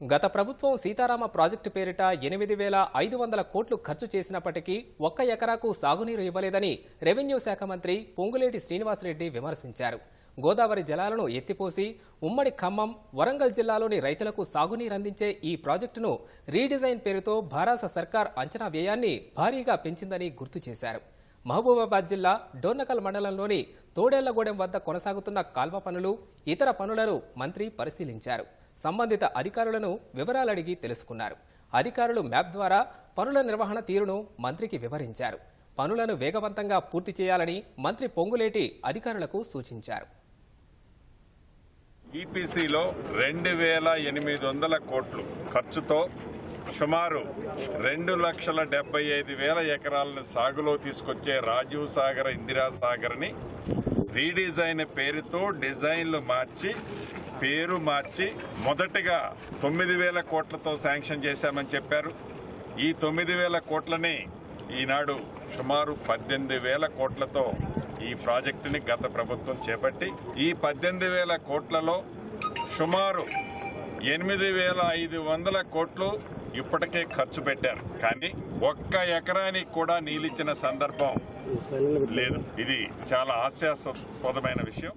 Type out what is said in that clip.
గత ప్రభుత్వం సీతారామ ప్రాజెక్టు పేరిట ఎనిమిది వేల ఐదు వందల కోట్లు ఖర్చు చేసినప్పటికీ ఒక్క ఎకరాకు సాగునీరు ఇవ్వలేదని రెవెన్యూ శాఖ మంత్రి పొంగులేటి శ్రీనివాసరెడ్డి విమర్శించారు. గోదావరి జలాలను ఎత్తిపోసి ఉమ్మడి ఖమ్మం వరంగల్ జిల్లాలోని రైతులకు సాగునీరు అందించే ఈ ప్రాజెక్టును రీడిజైన్ పేరుతో భారాస సర్కార్ అంచనా వ్యయాన్ని భారీగా పెంచిందని గుర్తు చేశారు. మహబూబాబాద్ జిల్లా డోర్నకల్ మండలంలోని తోడేళ్ళగూడెం వద్ద కొనసాగుతున్న కాల్వ పనులు ఇతర పనులను మంత్రి పరిశీలించారు. సంబంధిత అధికారులను వివరాలు అడిగి తెలుసుకున్నారు. అధికారులు మ్యాప్ ద్వారా పనుల నిర్వహణ తీరును మంత్రికి వివరించారు. పనులను వేగవంతంగా పూర్తి చేయాలని మంత్రి పొంగులేటి అధికారులకు సూచించారు. ఈపీసీలో రెండు వేల ఎనిమిది వందల కోట్లు ఖర్చుతో సుమారు రెండు లక్షల డెబ్బై ఐదు వేల ఎకరాలను సాగులో తీసుకొచ్చే రాజీవ్ సాగర్ ఇందిరా సాగర్ని రీడిజైన్ పేరుతో డిజైన్లు మార్చి పేరు మార్చి మొదటగా తొమ్మిది వేల కోట్లతో శాంక్షన్ చేశామని చెప్పారు. ఈ తొమ్మిది వేల కోట్లని ఈనాడు సుమారు పద్దెనిమిది వేల కోట్లతో ఈ ప్రాజెక్టుని గత ప్రభుత్వం చేపట్టి ఈ పద్దెనిమిది వేల కోట్లలో సుమారు ఎనిమిది వేల ఐదు వందల కోట్లు ఇప్పటికే ఖర్చు పెట్టారు. కానీ ఒక్క ఎకరానికి కూడా నీళ్ళిచ్చిన సందర్భం లేదు. ఇది చాలా హాస్యాస్పదమైన విషయం.